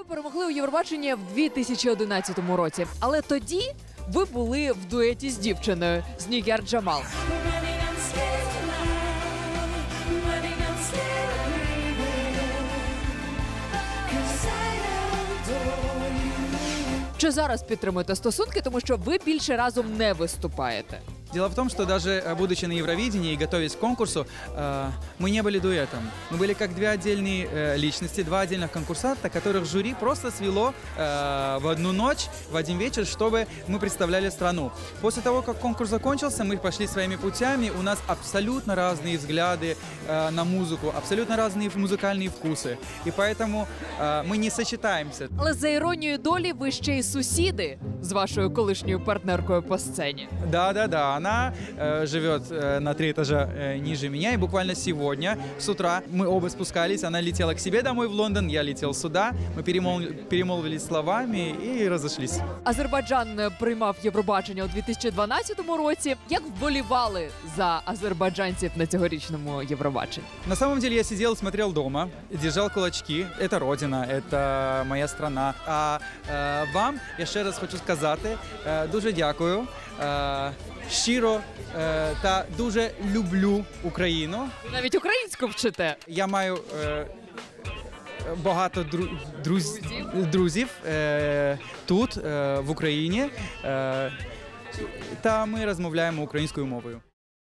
Ви перемогли у Євробаченні в 2011 році, але тоді ви були в дуеті з дівчиною з Нігер Джамал. Чи зараз підтримуєте стосунки, тому що ви більше разом не виступаєте? Дело в том, что даже э, будучи на Евровидении и готовясь к конкурсу, э, мы не были дуэтом. Мы были как две отдельные э, личности, два отдельных конкурсанта, которых жюри просто свело э, в одну ночь, в один вечер, чтобы мы представляли страну. После того, как конкурс закончился, мы пошли своими путями. У нас абсолютно разные взгляды э, на музыку, абсолютно разные музыкальные вкусы. И поэтому э, мы не сочетаемся. Але за іронією долі ви ще й сусіди з вашою колишньою партнеркою по сцені. Да, да, да. Она э, живет э, на три этажа э, ниже меня. И буквально сегодня с утра мы оба спускались. Она летела к себе домой в Лондон, я летел сюда. Мы перемол- перемолвились словами и разошлись. Азербайджан е, приймав Євробачення у 2012 році. Як вболівали за азербайджанців на цьогорічному Євробаченні? На самом деле я сидел, смотрел дома, держал кулачки. Это родина, это моя страна. А э, вам я ще раз хочу сказати е, дуже дякую. Е, щиро е, та дуже люблю Україну. Ви навіть українську вчите. Я маю е, багато дру, друз, друзів е, тут, е, в Україні. Е, та ми розмовляємо українською мовою.